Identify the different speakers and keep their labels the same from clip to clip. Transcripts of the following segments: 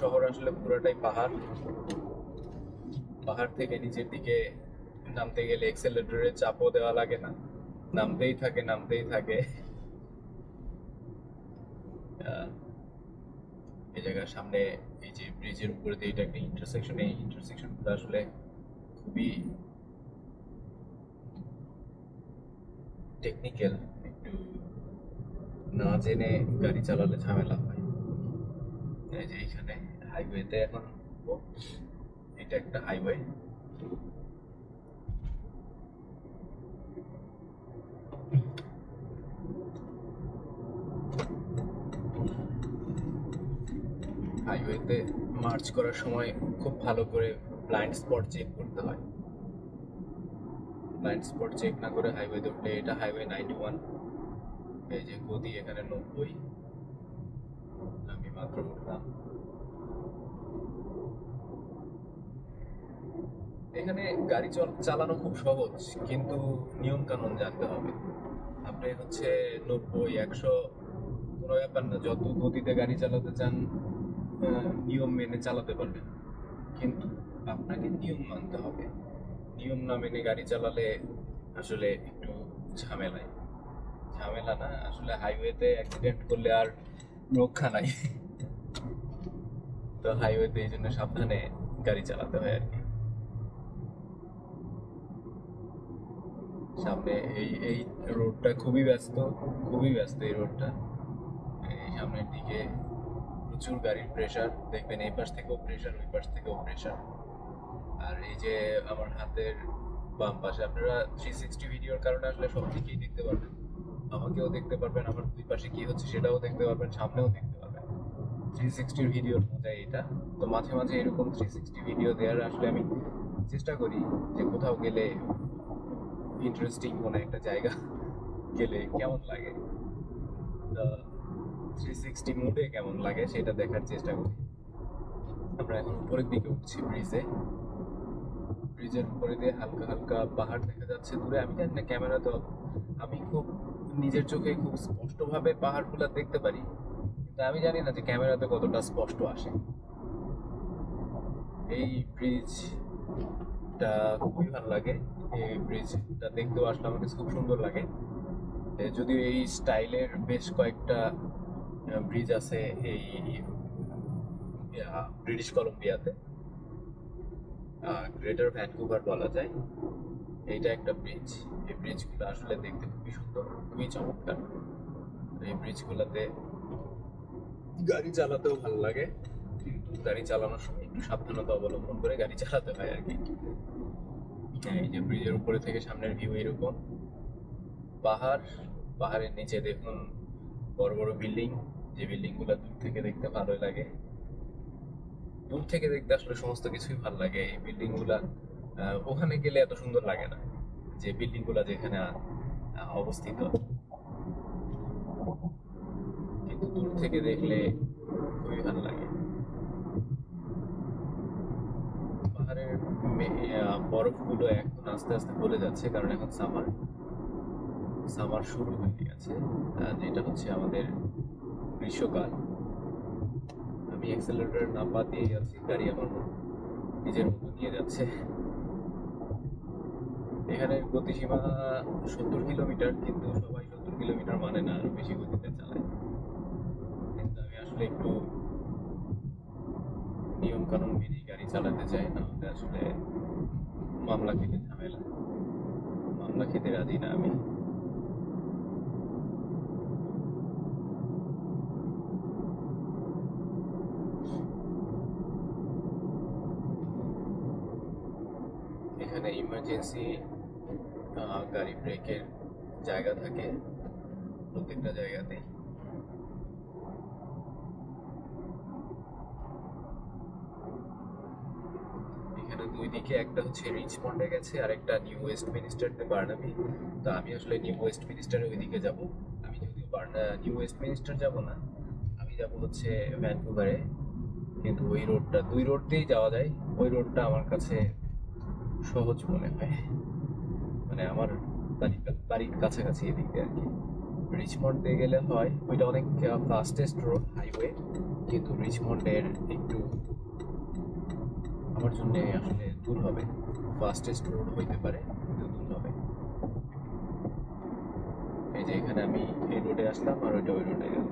Speaker 1: শহর আসলে পুরোটাই পাহাড়। পাহাড় থেকে নিচের দিকে নামতে গেলে এক্সেলেটরের চাপও দেওয়া লাগে না। নামতেই থাকে নামতেই থাকে। এই জায়গার সামনে এই যে ব্রিজের উপরে দিয়ে এটা একটা ইন্টারসেকশন এই ইন্টারসেকশনগুলো আসলে খুবই টেকনিক্যাল একটু না জেনে গাড়ি চালালে ঝামেলা হয়। এই যে এখানে হাইওয়েতে এখন এটা একটা হাইওয়ে হাইওয়েতে মার্চ করার সময় খুব ভালো করে ব্লাইন্ড স্পট চেক করতে হয়। ব্লাইন্ড স্পট চেক না করে হাইওয়েতে উঠলে এটা হাইওয়ে নাইনটি ওয়ান এই যে গদি এখানে নব্বই। এখানে গাড়ি চালানো খুব সহজ, কিন্তু নিয়ম কানুন জানতে হবে। আপনি হচ্ছে নব্বই, একশো কোনো ব্যাপার না যত গতিতে গাড়ি চালাতে চান নিয়ম মেনে চালাতে পারবেন। কিন্তু আপনাকে নিয়ম মানতে হবে। নিয়ম না মেনে গাড়ি চালালে আসলে একটু ঝামেলায়। ঝামেলা না, আসলে হাইওয়েতে অ্যাক্সিডেন্ট করলে আর রক্ষা নাই। তো হাইওয়েতে এই জন্য সাবধানে গাড়ি চালাতে হয় আর কি। সামনে এই এই রোডটা খুবই ব্যস্ত খুবই ব্যস্ত এই রোডটা এই সামনের দিকে প্রচুর গাড়ির প্রেসার দেখবেন এই পাশ থেকেও প্রেসার ওই পাশ থেকেও প্রেসার আর এই যে আমার হাতের বাম পাশে আপনারা থ্রি সিক্সটি ভিডিওর কারণে আসলে সব দিকেই দেখতে পারবেন। আমাকেও দেখতে পারবেন, আমার দুই পাশে কি হচ্ছে সেটাও দেখতে পারবেন, সামনেও দেখতে পারবেন। থ্রি সিক্সটির ভিডিওর মজাই এটা। তো মাঝে মাঝে এরকম থ্রি সিক্সটি ভিডিও দেওয়ার আসলে আমি চেষ্টা করি যে কোথাও গেলে ইন্টারেস্টিং কোনো একটা জায়গা গেলে কেমন লাগে। থ্রি সিক্সটি মুডে কেমন লাগে সেটা দেখার চেষ্টা করি। আমরা এখন উপরের দিকে উঠছি ব্রিজে ব্রিজের উপরে দিয়ে হালকা হালকা পাহাড় দেখা যাচ্ছে দূরে। আমি জানি না ক্যামেরা তো আমি খুব নিজের চোখে খুব স্পষ্টভাবে পাহাড়গুলো দেখতে পারি। কিন্তু আমি জানি না যে ক্যামেরাতে কতটা স্পষ্ট আসে। এই ব্রিজটা খুবই ভালো লাগে। এই ব্রিজটা দেখতেও আসলে আমার কাছে খুব সুন্দর লাগে। যদিও এই স্টাইলের বেশ কয়েকটা ব্রিজ আছে এই ব্রিটিশ কলম্বিয়াতে গ্রেটার ভ্যানকুভার বলা যায়। এইটা একটা ব্রিজ এই ব্রিজগুলো আসলে দেখতে খুবই সুন্দর, খুবই চমৎকার। এই ব্রিজগুলোতে গাড়ি চালাতেও ভালো লাগে। কিন্তু গাড়ি চালানোর সময় একটু সাবধানতা অবলম্বন করে গাড়ি চালাতে হয় আর কি। এই যে ব্রিজের উপরে থেকে সামনের ভিউ এরকম। পাহাড় পাহাড়ের নিচে দেখুন বড় বড় বিল্ডিং যে বিল্ডিংগুলো দূর থেকে দেখতে ভালোই লাগে। দূর থেকে দেখতে আসলে সমস্ত কিছুই ভালো লাগে। এই বিল্ডিংগুলা আহ, ওখানে গেলে এত সুন্দর লাগে না। যে বিল্ডিংগুলা যেখানে অবস্থিত কিন্তু দূর থেকে দেখলে খুবই ভালো লাগে। পাহাড়ের বরফগুলো এখন আস্তে আস্তে গলে যাচ্ছে কারণ এখন সামার সামার শুরু হয়ে গেছে যেটা হচ্ছে আমাদের গ্রীষ্মকাল। আমি অ্যাক্সেলারেটর না পা দিয়ে যাচ্ছি গাড়ি আমার নিজের মতো নিয়ে যাচ্ছে। এখানে গতিসীমা সত্তর কিলোমিটার, কিন্তু সবাই সত্তর কিলোমিটার মানে না, আরও বেশি গতিতে চালায়। আসলে একটু নিয়ম কানুন মেনেই গাড়ি চালাতে চাই না হলে আসলে মামলা খেতে ঝামেলা। মামলা খেতে রাজি না আমি। এখানে ইমার্জেন্সি গাড়ি ব্রেকের জায়গা থাকে প্রত্যেকটা জায়গাতেই এখানে দুই দিকে একটা হচ্ছে রিচমন্ডে গেছে, আর একটা নিউ ওয়েস্ট মিনিস্টারতে বার্নাবি তো আমি আসলে নিউ ওয়েস্ট মিনিস্টারের ওই দিকে যাব। আমি যদিও নিউ ওয়েস্ট মিনিস্টার যাব না, আমি যাব হচ্ছে ভ্যানকুভারে কিন্তু ওই রোডটা দুই রোড দিয়েই যাওয়া যায়। ওই রোডটা আমার কাছে সহজ মনে হয়। মানে আমার বাড়ির বাড়ির কাছাকাছি এদিকে আর কি। রিচমন্ড গেলে হয়, ওইটা অনেক ফাস্টেস্ট রোড হাইওয়ে কিন্তু রিচমন্ডের একটু আমার জন্য আসলে দূর হবে ফাস্টেস্ট রোড হইতে পারে, কিন্তু দূর হবে। এই যে এখানে আমি এই রোডে আসলাম আর ওইটা ওই রোডে গেল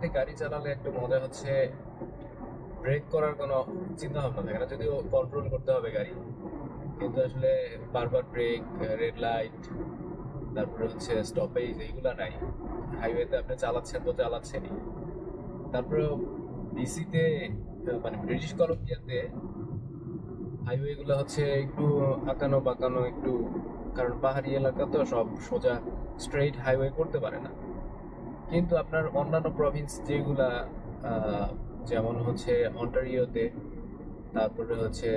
Speaker 1: হাইওয়েতে গাড়ি চালালে একটু মজা হচ্ছে ব্রেক করার কোনো চিন্তা ভাবনা থাকে না। যদিও কন্ট্রোল করতে হবে গাড়ি, কিন্তু আসলে বারবার ব্রেক রেড লাইট তারপরে হচ্ছে স্টপেজ এইগুলা নাই। হাইওয়েতে আপনি চালাচ্ছেন তো চালাচ্ছেনই। তারপরে ডিসিতে মানে ব্রিটিশ কলম্বিয়াতে হাইওয়েগুলো হচ্ছে একটু আঁকানো বাঁকানো একটু, কারণ পাহাড়ি এলাকা তো সব সোজা স্ট্রেইট হাইওয়ে করতে পারে না। কিন্তু আপনার অন্যান্য প্রভিন্স যেগুলা যেমন হচ্ছে অন্টারিওতে তারপরে হচ্ছে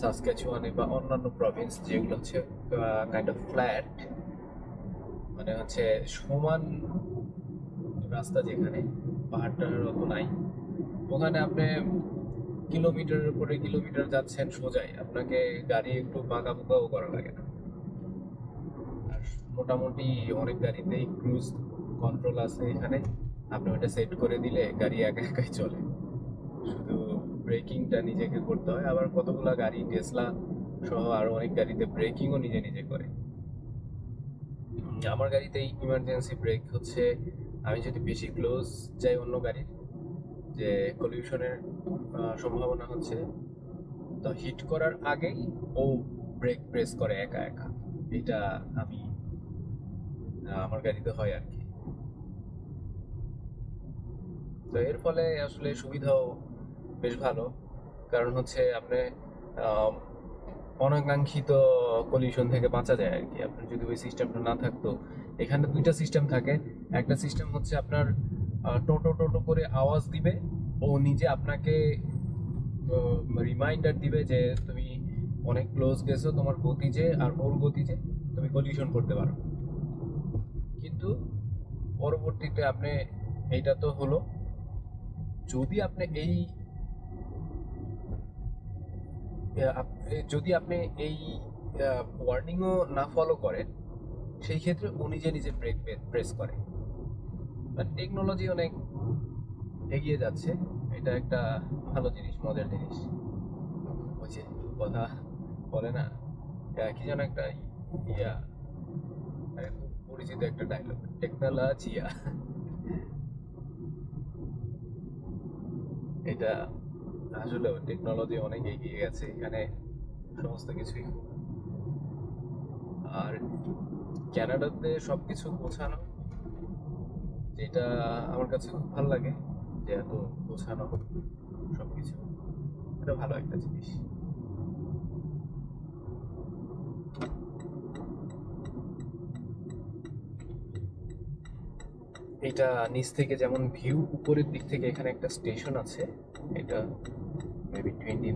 Speaker 1: সাসক্যাচুয়ানে বা অন্যান্য প্রভিন্স যেগুলো হচ্ছে কাইন্ড অফ ফ্ল্যাট মানে হচ্ছে সমান রাস্তা যেখানে পাহাড় টাহাড় অত নাই। ওখানে আপনি কিলোমিটারের উপরে কিলোমিটার যাচ্ছেন সোজাই, আপনাকে গাড়ি একটু বাঁকা বুকাও করা লাগে না। আর মোটামুটি অনেক গাড়িতেই ক্রুজ কন্ট্রোল আছে এখানে। আপনি ওটা সেট করে দিলে গাড়ি একা একাই চলে। শুধু ব্রেকিংটা নিজেকে করতে হয়। আবার কতগুলা গাড়ি টেসলা সহ আরও অনেক গাড়িতে ব্রেকিংও নিজে নিজে করে। আমার গাড়িতে ইমার্জেন্সি ব্রেক হচ্ছে, আমি যদি বেশি ক্লোজ যাই অন্য গাড়ির, যে কলিউশনের সম্ভাবনা হচ্ছে, তো হিট করার আগেই ও ব্রেক প্রেস করে একা একা। এটা আমি আমার গাড়িতে হয় আর কি। তো এর ফলে আসলে সুবিধাও বেশ ভালো। কারণ হচ্ছে আপনি অনাকাঙ্ক্ষিত কলিউশন থেকে বাঁচা যায় আর কি আপনার যদি ওই সিস্টেমটা না থাকতো, এখানে দুইটা সিস্টেম থাকে। একটা সিস্টেম হচ্ছে আপনার টোটো টোটো করে আওয়াজ দিবে, ও নিজে আপনাকে রিমাইন্ডার দিবে যে তুমি অনেক ক্লোজ গেছো তোমার গতি যে আর ওর গতি যে তুমি কলিউশন করতে পারো। কিন্তু পরবর্তীতে আপনি, এইটা তো হলো যদি আপনি এই যদি আপনি এই ওয়ার্নিংও না ফলো করেন, সেই ক্ষেত্রে ও নিজে নিজে ব্রেক প্রেস করে। টেকনোলজি অনেক এগিয়ে যাচ্ছে, এটা একটা ভালো জিনিস, মজার জিনিস। যে কথা বলে না কি যেন একটা ইয়া পরিচিত একটা ডায়লগ টেকনোলজিয়া এটা আসলে টেকনোলজি অনেক এগিয়ে গেছে, এখানে সমস্ত কিছুই। আর ক্যানাডাতে সব কিছু গোছানো, যেটা আমার কাছে খুব ভালো লাগে যে এত গোছানো সবকিছু, এটা ভালো একটা জিনিস। এটা নিচ থেকে যেমন ভিউ উপরের দিক থেকে এখানে একটা স্টেশন আছে। এটা maybe twenty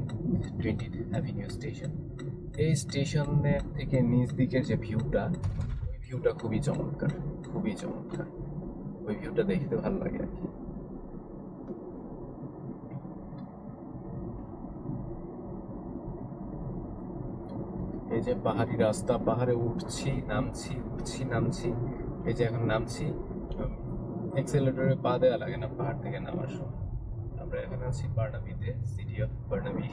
Speaker 1: twenty avenue station এই স্টেশনের থেকে নিচ দিকের যে ভিউটা ভিউটা খুবই চমৎকার খুবই চমৎকার। ওই ভিউটা দেখতে ভালো লাগে আর কি। এই যে পাহাড়ি রাস্তা, পাহাড়ে উঠছি, নামছি উঠছি, নামছি। এই যে এখন নামছি এক্সেলেটরে পা দেওয়া লাগে না, পাহাড় থেকে নামার সময়। আমরা এখানে আছি বার্নাবিতে সিটি অফ বার্নাবি।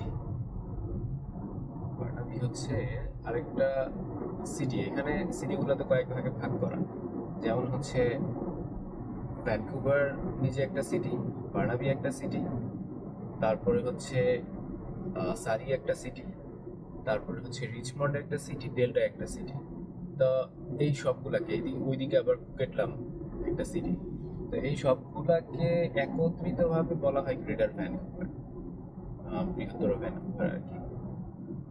Speaker 1: বার্নাবি হচ্ছে আরেকটা সিটি এখানে সিটিগুলোতে কয়েক ভাগে ভাগ করা। যেমন হচ্ছে ভ্যানকুভার নিজে একটা সিটি বার্নাবি একটা সিটি তারপরে হচ্ছে সারি একটা সিটি তারপরে হচ্ছে রিচমন্ড একটা সিটি ডেল্টা একটা সিটি তো এই সবগুলাকে এইদিকে ওইদিকে আবার কুকেটলাম একটা সিটি তো এই সবগুলাকে একত্রিতভাবে বলা হয় গ্রেটার ভ্যানকুভার বৃহত্তর ভ্যানকুভার আর কি।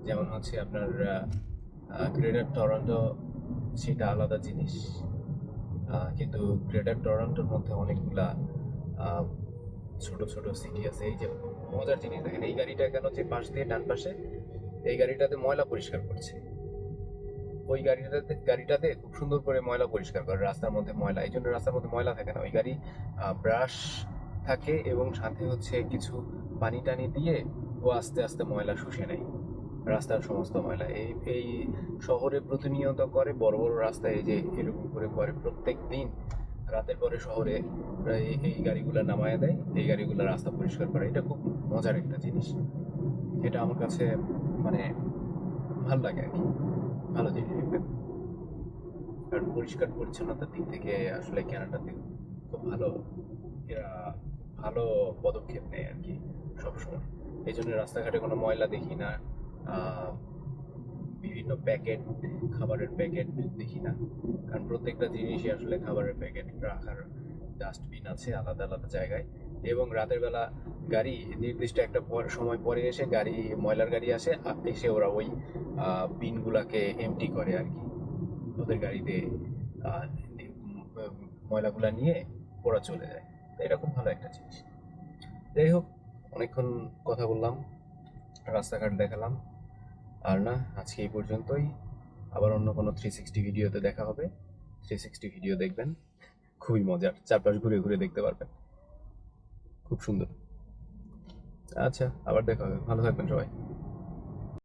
Speaker 1: যেমন হচ্ছে আপনার গ্রেটার টরন্টো সেটা আলাদা জিনিস কিন্তু গ্রেটার টরন্টোর মধ্যে অনেকগুলা ছোট ছোট সিটি আছে। এই যে মজার জিনিস দেখেন, এই গাড়িটা কেন যে পাশ দিয়ে ডান পাশে, এই গাড়িটাতে ময়লা পরিষ্কার করছে। ওই গাড়িটাতে গাড়িটাতে খুব সুন্দর করে ময়লা পরিষ্কার করে, রাস্তার মধ্যে ময়লা, এই জন্য রাস্তার মধ্যে ময়লা থাকে না। ওই গাড়ি ব্রাশ থাকে এবং সাথে হচ্ছে কিছু পানি টানি দিয়ে ও আস্তে আস্তে ময়লা শুষে নেয়, রাস্তার সমস্ত ময়লা। এই এই শহরে প্রতিনিয়ত করে, বড় বড় রাস্তায় যে এরকম করে করে প্রত্যেক দিন। রাতের পরে শহরে এই এই গাড়িগুলো নামায় দেয়, এই গাড়িগুলো রাস্তা পরিষ্কার করে। এটা খুব মজার একটা জিনিস। এটা আমার কাছে মানে ভালো লাগে আর কি। ভালো জিনিস কারণ পরিষ্কার পরিচ্ছন্নতার দিক থেকে আসলে কানাডাতে খুব ভালো। এরা ভালো পদক্ষেপ নেয় আর কি সবসময়। এই জন্য রাস্তাঘাটে কোনো ময়লা দেখি না বিভিন্ন প্যাকেট, খাবারের প্যাকেট দেখি না। কারণ প্রত্যেকটা জিনিসই আসলে খাবারের প্যাকেট, রাখার ডাস্টবিন আছে আলাদা আলাদা জায়গায়। এবং রাতের বেলা গাড়ি নির্দিষ্ট একটা সময় পরে এসে গাড়ি, ময়লার গাড়ি আসে এসে ওরা ওই বিনগুলাকে এমটি করে আর কি। ওদের গাড়িতে ময়লাগুলা নিয়ে ওরা চলে যায়। এটা খুব ভালো একটা জিনিস। যাই হোক, অনেকক্ষণ কথা বললাম, রাস্তাঘাট দেখালাম। আর না, আজকে এই পর্যন্তই। আবার অন্য কোনো থ্রি সিক্সটি ভিডিওতে দেখা হবে। থ্রি সিক্সটি ভিডিও দেখবেন। খুবই মজার। চারপাশ ঘুরে ঘুরে দেখতে পারবেন। খুব সুন্দর। আচ্ছা আবার দেখা হবে। ভালো থাকবেন সবাই।